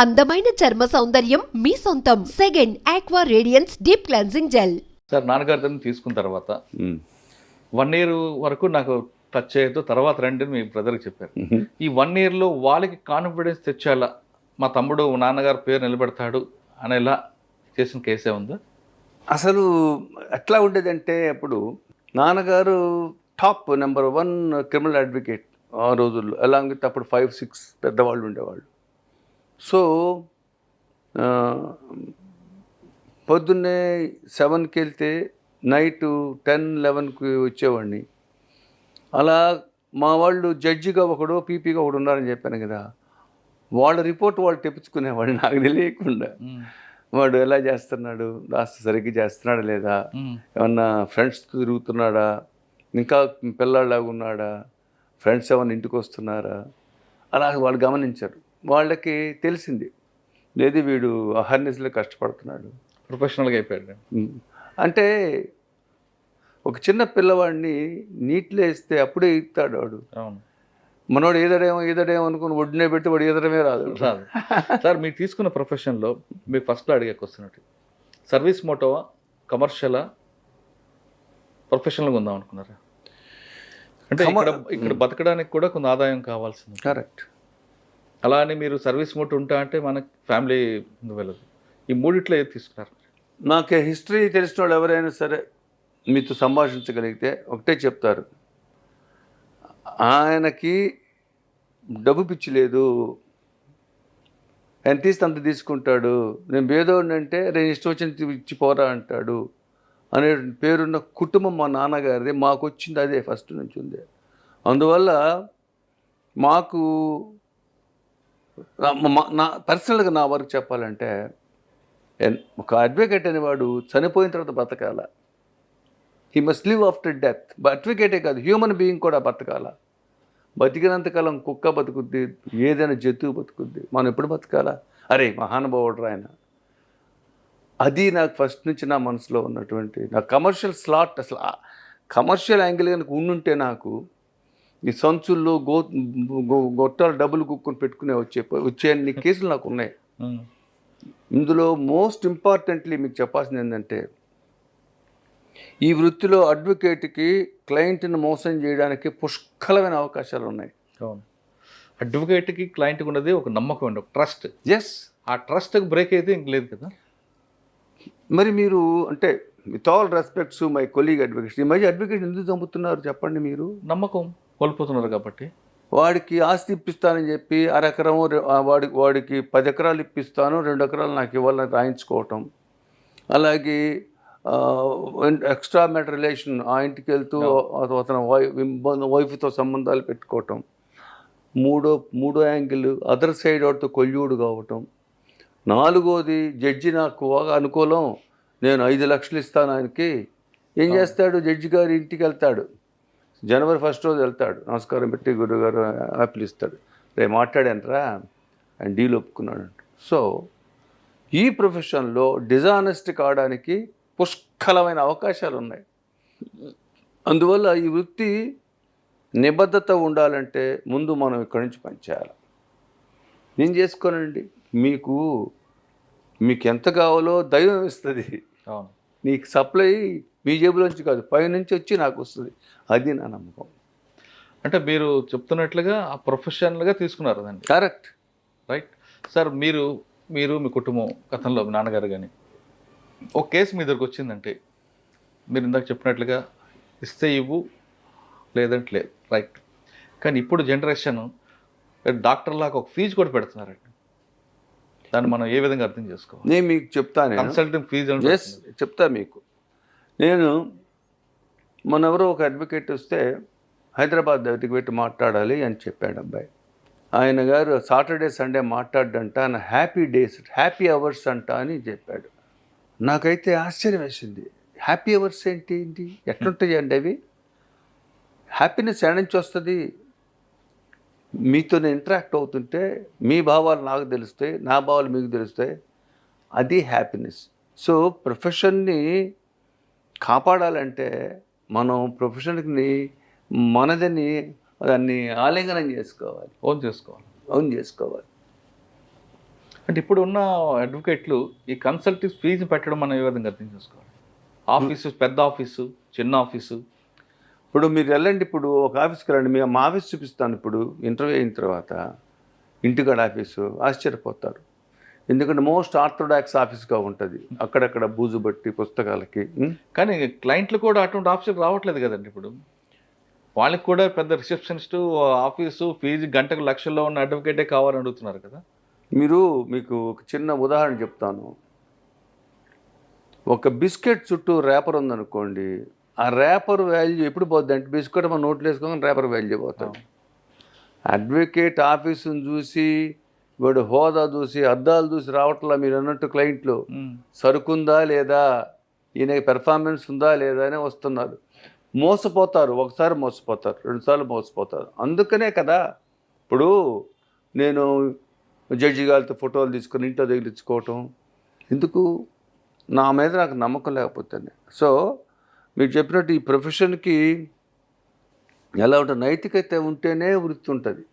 అందమైన చర్మ సౌందర్యం మీ సొంతం. Second aqua radiance deep cleansing gel sir నాన్నగారితో తీసుకున్న తర్వాత. వన్ ఇయర్ వరకు నాకు టచ్ చేయొద్దు తర్వాత రండి మీ బ్రదర్కి చెప్పారు. ఈ వన్ ఇయర్లో వాళ్ళకి కాన్ఫిడెన్స్ తెచ్చేలా మా తమ్ముడు నాన్నగారి పేరు నిలబెడతాడు అనేలా చేసిన కేసే ఉందా? అసలు ఎట్లా ఉండేదంటే అప్పుడు నాన్నగారు top number one criminal advocate ఆ రోజుల్లో అలాంగ్ విత్ అప్పుడు ఫైవ్ సిక్స్ పెద్దవాళ్ళు ఉండేవాళ్ళు. సో పొద్దున్నే సెవెన్కి వెళ్తే నైట్ టెన్ లెవెన్కి వచ్చేవాడిని. అలా మా వాళ్ళు జడ్జిగా ఒకడు పీపీగా ఒకడు ఉన్నారని చెప్పాను కదా వాళ్ళ రిపోర్ట్ వాళ్ళు తెప్పించుకునేవాళ్ళు నాకు తెలియకుండా. వాడు ఎలా చేస్తున్నాడు? రాష్ట్ర సరిగ్గా చేస్తున్నాడా లేదా? ఏమన్నా ఫ్రెండ్స్తో తిరుగుతున్నాడా? ఇంకా పిల్లాడిలాగా ఉన్నాడా? ఫ్రెండ్స్ ఏమన్నా ఇంటికి వస్తున్నారా? అలా వాళ్ళు గమనించారు. వాళ్ళకి తెలిసింది. లేదు వీడు అహర్నిస్లో కష్టపడుతున్నాడు. ప్రొఫెషనల్గా అయిపోయాడు. అంటే ఒక చిన్న పిల్లవాడిని నీటిలో వేస్తే అప్పుడే ఇస్తాడు వాడు. అవును. మనోడు ఈదడేమో ఈదడేమో అనుకుని ఒడ్డునే పెట్టి వాడు ఈదడమే రాదు. రాదు. సార్ మీరు తీసుకున్న ప్రొఫెషన్లో మీకు ఫస్ట్లో అడిగే క్వశ్చన్ సర్వీస్ మోటోవా కమర్షియలా ప్రొఫెషనల్గా ఉందాం అనుకున్నారా? అంటే ఇక్కడ ఇక్కడ బతకడానికి కూడా కొంత ఆదాయం కావాల్సింది. కరెక్ట్. అలా అని మీరు సర్వీస్ మోటో ఉంటా అంటే మనకి ఫ్యామిలీ వెళ్ళదు. ఈ మూడిట్లో ఏది తీసుకున్నారు? నాకు హిస్టరీ తెలిసిన వాళ్ళు ఎవరైనా సరే మీతో సంభాషించగలిగితే ఒకటే చెప్తారు. ఆయనకి డబ్బు పిచ్చి లేదు. ఎంత తీస్తే అంత తీసుకుంటాడు. నేను పేదోడిని నేను ఇష్టం వచ్చిన ఇచ్చి పోరా అంటాడు. అనే పేరున్న కుటుంబం మా నాన్నగారిది. మాకు వచ్చింది అదే ఫస్ట్ నుంచి ఉంది. అందువల్ల మాకు నా- పర్సనల్గా నా వరకు చెప్పాలంటే ఒక అడ్వకేట్ అనేవాడు చనిపోయిన తర్వాత బతకాల. He must live after death అడ్వకేటే కాదు హ్యూమన్ బీయింగ్ కూడా బతకాల. బతికినంతకాలం కుక్క బతుకుద్ది ఏదైనా జంతువు బతుకుద్ది మనం ఎప్పుడు బతకాలా? అరే మహానుభావుడు ఆయన. అది నాకు ఫస్ట్ నుంచి నా మనసులో ఉన్నటువంటి నా కమర్షియల్ స్లాట్ అసలు కమర్షియల్ యాంగిల్ కనుక ఉండుంటే నాకు ఈ సంచుల్లో గో గొట్టాలు డబ్బులు కుక్కుని పెట్టుకునే వచ్చే వచ్చే అన్ని కేసులు నాకు ఉన్నాయి. ఇందులో మోస్ట్ ఇంపార్టెంట్లీ మీకు చెప్పాల్సింది ఏంటంటే ఈ వృత్తిలో అడ్వకేట్కి క్లయింట్ని మోసం చేయడానికి పుష్కలమైన అవకాశాలు ఉన్నాయి. అవును. అడ్వకేట్కి క్లయింట్కి ఉన్నది ఒక నమ్మకం అండి ఒక ట్రస్ట్. ఎస్ ఆ ట్రస్ట్కి బ్రేక్ అయితే ఇంక లేదు కదా. మరి మీరు అంటే with all respects my colleague advocates ఈ మధ్య అడ్వకేట్ ఎందుకు చంపుతున్నారు చెప్పండి మీరు? నమ్మకం. కోల్పోతున్నారు కాబట్టి. వాడికి ఆస్తి ఇప్పిస్తానని చెప్పి అరెకరం రె- ఆ వాడి వాడికి పది ఎకరాలు ఇప్పిస్తాను రెండు ఎకరాలు నాకు ఇవ్వాలని రాయించుకోవటం. అలాగే ఎక్స్ట్రా మెట్ రిలేషన్ ఆ ఇంటికి వెళ్తూ అత- అతను వైఫ్తో సంబంధాలు పెట్టుకోవటం. మూడో మూడో యాంగిల్ అదర్ సైడ్ వాడితో కొల్యూడు కావటం. నాలుగోది జడ్జి నాకు బాగా అనుకూలం నేను ఐదు లక్షలు ఇస్తాను ఆయనకి. ఏం చేస్తాడు? జడ్జి గారి ఇంటికి వెళ్తాడు. జనవరి ఫస్ట్ రోజు వెళ్తాడు. నమస్కారం పెట్టి గురుగారు యాపిల్ ఇస్తాడు. రేపు మాట్లాడానరా ఆయన డీల్ ఒప్పుకున్నాడు. సో ఈ ప్రొఫెషన్లో డిజానెస్ట్ కావడానికి పుష్కలమైన అవకాశాలు ఉన్నాయి. అందువల్ల ఈ వృత్తి నిబద్ధత ఉండాలంటే ముందు మనం ఇక్కడి నుంచి పనిచేయాలి. నేను చేసుకోనండి? మీకు మీకు ఎంత కావాలో దైవం ఇస్తుంది. నీకు సప్లై మీ జేబులోంచి కాదు పైనుంచి వచ్చి నాకు వస్తుంది. అది నా నమ్మకం. అంటే మీరు చెప్తున్నట్లుగా ఆ ప్రొఫెషనల్గా తీసుకున్నారు దాన్ని. కరెక్ట్. రైట్. సార్ మీరు మీరు మీ కుటుంబం గతంలో మీ నాన్నగారు కానీ ఒక కేసు మీ దగ్గరకు వచ్చిందంటే మీరు ఇందాక చెప్పినట్లుగా ఇస్తే ఇవ్వు లేదంటే లేదు. రైట్. కానీ ఇప్పుడు జనరేషన్ డాక్టర్ లాగా ఒక ఫీజు కూడా పెడుతున్నారండి. దాన్ని మనం ఏ విధంగా అర్థం చేసుకోవాలి? నేను మీకు చెప్తాను కన్సల్టింగ్ ఫీజు చెప్తా మీకు. నేను మొన్నెవరో ఒక అడ్వకేట్ వస్తే హైదరాబాద్ దగ్గరికి పెట్టి మాట్లాడాలి అని చెప్పాడు అబ్బాయి. ఆయన గారు సాటర్డే సండే మాట్లాడంట నా హ్యాపీ డేస్ హ్యాపీ అవర్స్ అంట అని చెప్పాడు. నాకైతే ఆశ్చర్యం వేసింది. హ్యాపీ అవర్స్ ఏంటి? ఏంటి? ఎట్లుంటాయి అండి అవి? హ్యాపీనెస్ ఎక్కడి నుంచి వస్తుంది? మీతో ఇంటరాక్ట్ అవుతుంటే మీ భావాలు నాకు తెలుస్తాయి నా భావాలు మీకు తెలుస్తాయి. అది హ్యాపీనెస్ సో ప్రొఫెషన్ని కాపాడాలంటే మనం ప్రొఫెషన్కి మనదని దాన్ని ఆలింగనం చేసుకోవాలి. ఓన్ చేసుకోవాలి. ఓన్ చేసుకోవాలి. అంటే ఇప్పుడు ఉన్న అడ్వకేట్లు ఈ కన్సల్టింగ్ ఫీజు పెట్టడం మనం ఏ విధంగా అర్థం చేసుకోవాలి. ఆఫీసు పెద్ద ఆఫీసు చిన్న ఆఫీసు. ఇప్పుడు మీరు వెళ్ళండి ఇప్పుడు ఒక ఆఫీస్కి రండి. మీ మా ఆఫీస్ చూపిస్తాను. ఇప్పుడు ఇంటర్వ్యూ అయిన తర్వాత ఇంటికాడ ఆఫీసు ఆశ్చర్యపోతారు. ఎందుకంటే మోస్ట్ ఆర్థోడాక్స్ ఆఫీస్గా ఉంటుంది. అక్కడక్కడ బూజు బట్టి పుస్తకాలకి? కానీ క్లయింట్లు కూడా అటువంటి ఆప్షన్ రావట్లేదు కదండి ఇప్పుడు. వాళ్ళకి కూడా పెద్ద రిసెప్షనిస్ట్ ఆఫీసు ఫీజు గంటకు లక్షల్లో ఉన్న అడ్వకేటే కావాలని అడుగుతున్నారు కదా. మీరు మీకు ఒక చిన్న ఉదాహరణ చెప్తాను. ఒక బిస్కెట్ చుట్టూ రేపర్ ఉందనుకోండి ఆ రేపర్ వాల్యూ ఎప్పుడు పోద్ది అంటే బిస్కెట్ మనం నోట్లు వేసుకోగానే రేపర్ వాల్యూ పోతుంది అడ్వకేట్ ఆఫీసుని చూసి వాడు హోదా చూసి అద్దాలు చూసి రావట్లా మీరు అన్నట్టు క్లయింట్లు. సరుకుందా లేదా? ఈయన పెర్ఫార్మెన్స్ ఉందా లేదా అని వస్తున్నారు. మోసపోతారు. ఒకసారి మోసపోతారు. రెండుసార్లు మోసపోతారు. అందుకనే కదా ఇప్పుడు నేను జడ్జి గారితో ఫోటోలు తీసుకుని ఇంట్లో తగిలించుకోవటం ఎందుకు? నా మీద నాకు నమ్మకం లేకపోతేనే సో మీరు చెప్పినట్టు ఈ ప్రొఫెషన్కి ఎలా ఉంటుంది నైతికత ఉంటేనే వృత్తి ఉంటుంది.